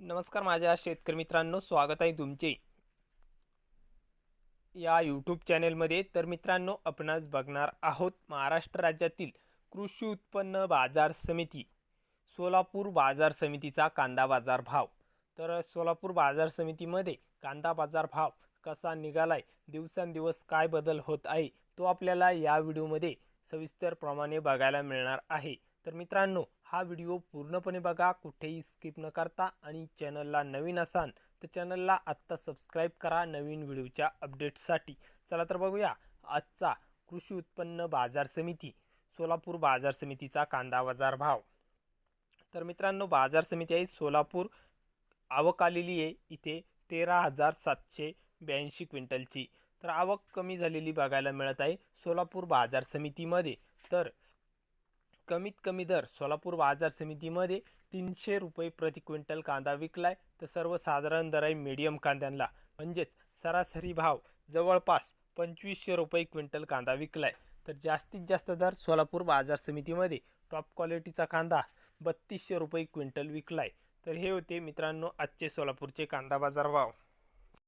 नमस्कार माझ्या शेतकरी मित्रांनो स्वागत आहे तुमचे. या यूट्यूब चॅनेलमध्ये तर मित्रांनो आपणास बघणार आहोत महाराष्ट्र राज्यातील कृषी उत्पन्न बाजार समिती सोलापूर बाजार समितीचा कांदा बाजार भाव. तर सोलापूर बाजार समितीमध्ये कांदा बाजार भाव कसा निघालाय दिवसेंदिवस काय बदल होत आहे तो आपल्याला या व्हिडिओमध्ये सविस्तरप्रमाणे बघायला मिळणार आहे. तर मित्रांनो हा व्हिडिओ पूर्णपणे बघा कुठेही स्किप न करता. आणि चॅनलला नवीन असाल तर चॅनलला आत्ता सबस्क्राईब करा नवीन व्हिडिओच्या अपडेट्ससाठी. चला तर बघूया आजचा कृषी उत्पन्न बाजार समिती सोलापूर बाजार समितीचा कांदा बाजार भाव. तर मित्रांनो बाजार समिती आहे सोलापूर. आवक आलेली आहे इथे तेरा हजार सातशे ब्याऐंशी क्विंटलची. तर आवक कमी झालेली बघायला मिळत आहे सोलापूर बाजार समितीमध्ये. तर कमीत कमी दर सोलापूर बाजार समितीमध्ये तीनशे रुपये प्रति क्विंटल कांदा विकलाय. तर सर्वसाधारण दर आहे मीडियम कांद्यांना. म्हणजेच सरासरी भाव जवळपास पंचवीसशे रुपये क्विंटल कांदा विकलाय. तर जास्तीत जास्त दर सोलापूर बाजार समितीमध्ये टॉप क्वालिटीचा कांदा बत्तीसशे रुपये क्विंटल विकलाय. तर हे होते मित्रांनो आजचे सोलापूरचे कांदा बाजार भाव.